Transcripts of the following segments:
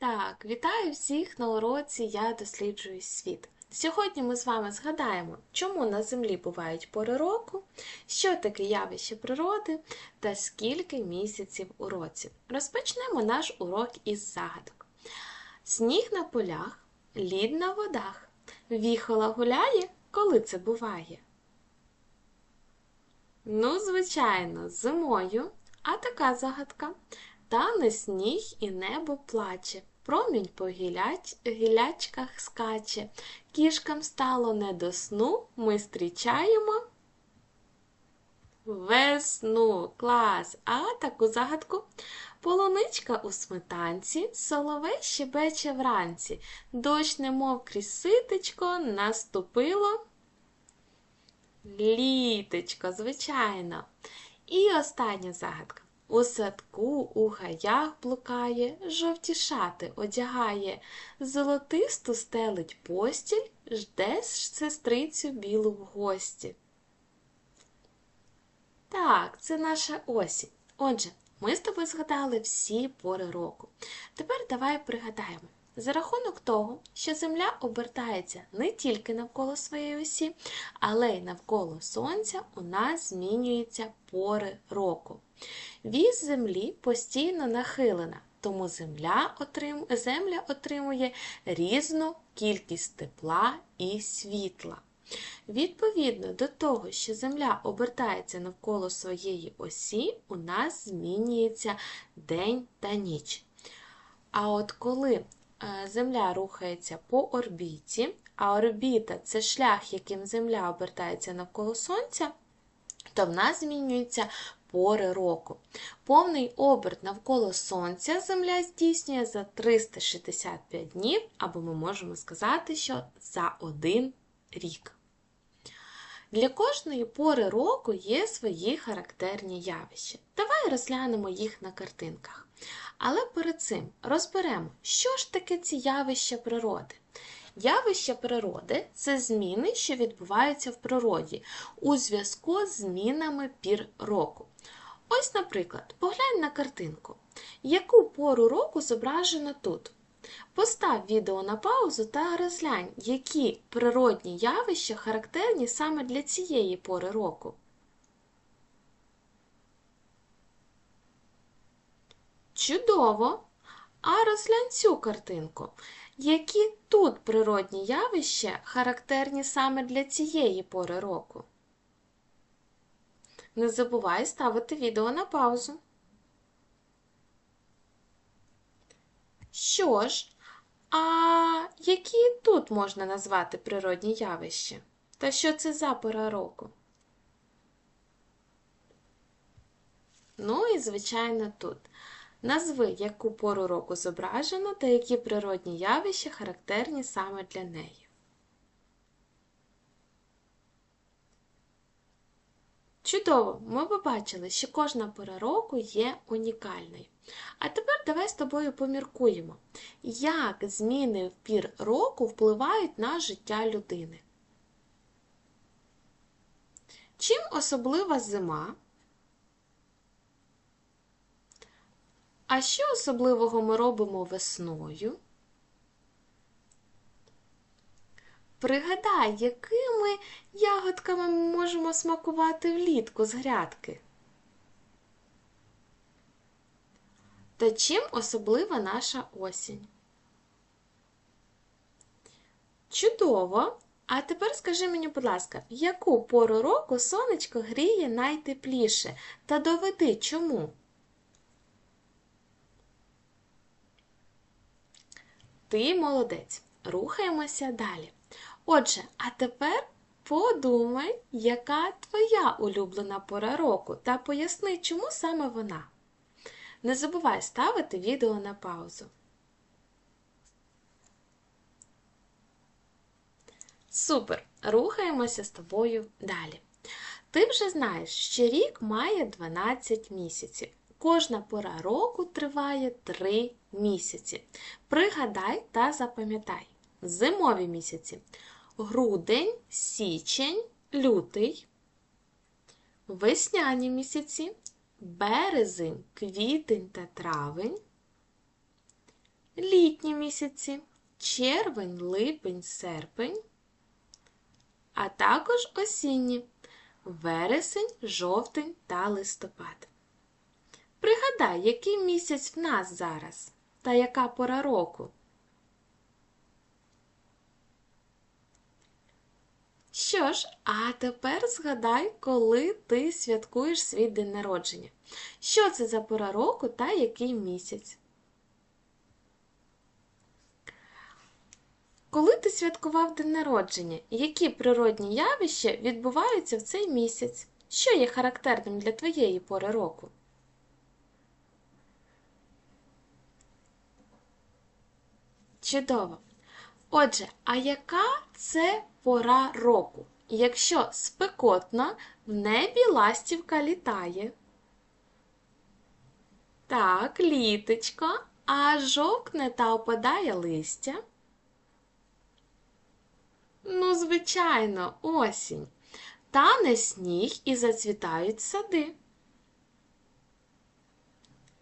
Так, вітаю всіх на уроці Я досліджую світ. Сьогодні ми з вами згадаємо, чому на Землі бувають пори року, що таке явище природи та скільки місяців у році. Розпочнемо наш урок із загадок. Сніг на полях, лід на водах. Віхола гуляє, коли це буває? Ну, звичайно, зимою. А така загадка. Тане сніг і небо плаче, промінь по гіляч... гілячках скаче. Кішкам стало не до сну, ми зустрічаємо весну. Клас! А таку загадку. Полуничка у сметанці, соловей щебече вранці. Дощ, немов крізь ситечко, наступило. Літечко, звичайно. І остання загадка. У садку у гаях блукає, жовті шати одягає, золотисту стелить постіль, жде сестрицю білу в гості. Так, це наша осінь. Отже, ми з тобою згадали всі пори року. Тепер давай пригадаємо. За рахунок того, що Земля обертається не тільки навколо своєї осі, але й навколо Сонця, у нас змінюються пори року. Вісь Землі постійно нахилена, тому Земля, отрим... Земля отримує різну кількість тепла і світла. Відповідно до того, що Земля обертається навколо своєї осі, у нас змінюється день та ніч. А от коли Земля рухається по орбіті, а орбіта це шлях, яким Земля обертається навколо Сонця, то в нас змінюються пори року. Повний оберт навколо Сонця Земля здійснює за 365 днів, або ми можемо сказати, що за один рік. Для кожної пори року є свої характерні явища. Давай розглянемо їх на картинках. Але перед цим розберемо, що ж таке ці явища природи. Явища природи це зміни, що відбуваються в природі у зв'язку з змінами пір року. Ось, наприклад, поглянь на картинку. Яку пору року зображено тут? Постав відео на паузу та розглянь, які природні явища характерні саме для цієї пори року. Чудово! А розглянь цю картинку. Які тут природні явища характерні саме для цієї пори року? Не забувай ставити відео на паузу. Що ж, а які тут можна назвати природні явища? Та що це за пора року? Ну і, звичайно, тут. Назви, яку пору року зображено та які природні явища характерні саме для неї. Чудово! Ми побачили, що кожна пора року є унікальною. А тепер давай з тобою поміркуємо, як зміни в пір року впливають на життя людини. Чим особлива зима? А що особливого ми робимо весною? Пригадай, якими ягодками ми можемо смакувати влітку з грядки? Та чим особлива наша осінь? Чудово! А тепер скажи мені, будь ласка, яку пору року сонечко гріє найтепліше? Та доведи чому? Ти молодець. Рухаємося далі. Отже, а тепер подумай, яка твоя улюблена пора року, та поясни, чому саме вона. Не забувай ставити відео на паузу. Супер! Рухаємося з тобою далі. Ти вже знаєш, що рік має 12 місяців. Кожна пора року триває 3 місяці. Пригадай та запам'ятай. Зимові місяці грудень, січень, лютий, весняні місяці, березень, квітень та травень, літні місяці. Червень, липень, серпень, а також осінні. Вересень, жовтень та листопад. Пригадай, який місяць в нас зараз та яка пора року. Що ж, а тепер згадай, коли ти святкуєш свій день народження. Що це за пора року та який місяць? Коли ти святкував день народження, які природні явища відбуваються в цей місяць? Що є характерним для твоєї пори року? Чудово! Отже, а яка це пора року? Якщо спекотно, в небі ластівка літає. Так, літочко, а жовкне та опадає листя. Ну, звичайно, осінь. Тане сніг і зацвітають сади.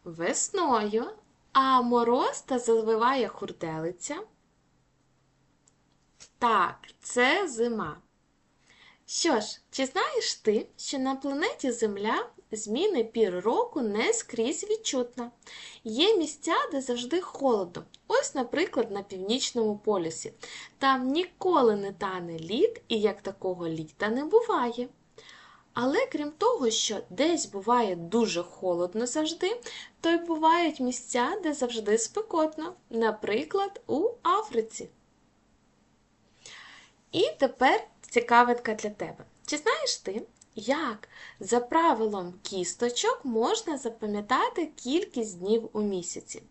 Весною, а мороз та завиває хурделиця. Так, це зима. Що ж, чи знаєш ти, що на планеті Земля зміни пір року не скрізь відчутна? Є місця, де завжди холодно. Ось, наприклад, на північному полюсі. Там ніколи не тане лід, і як такого літа не буває. Але крім того, що десь буває дуже холодно завжди, то й бувають місця, де завжди спекотно, наприклад, у Африці. І тепер цікавинка для тебе. Чи знаєш ти, як за правилом кісточок можна запам'ятати кількість днів у місяці?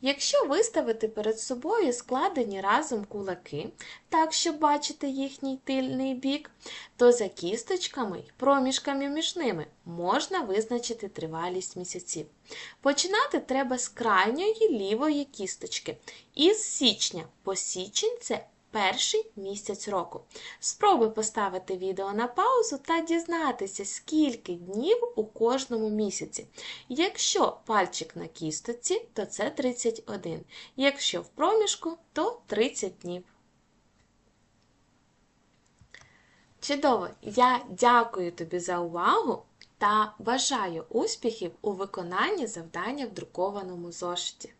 Якщо виставити перед собою складені разом кулаки, так щоб бачити їхній тильний бік, то за кісточками й проміжками між ними можна визначити тривалість місяців. Починати треба з крайньої лівої кісточки. Із січня, бо січень це перший місяць року. Спробуй поставити відео на паузу та дізнатися, скільки днів у кожному місяці. Якщо пальчик на кісточці, то це 31. Якщо в проміжку, то 30 днів. Чудово! Я дякую тобі за увагу та бажаю успіхів у виконанні завдання в друкованому зошиті.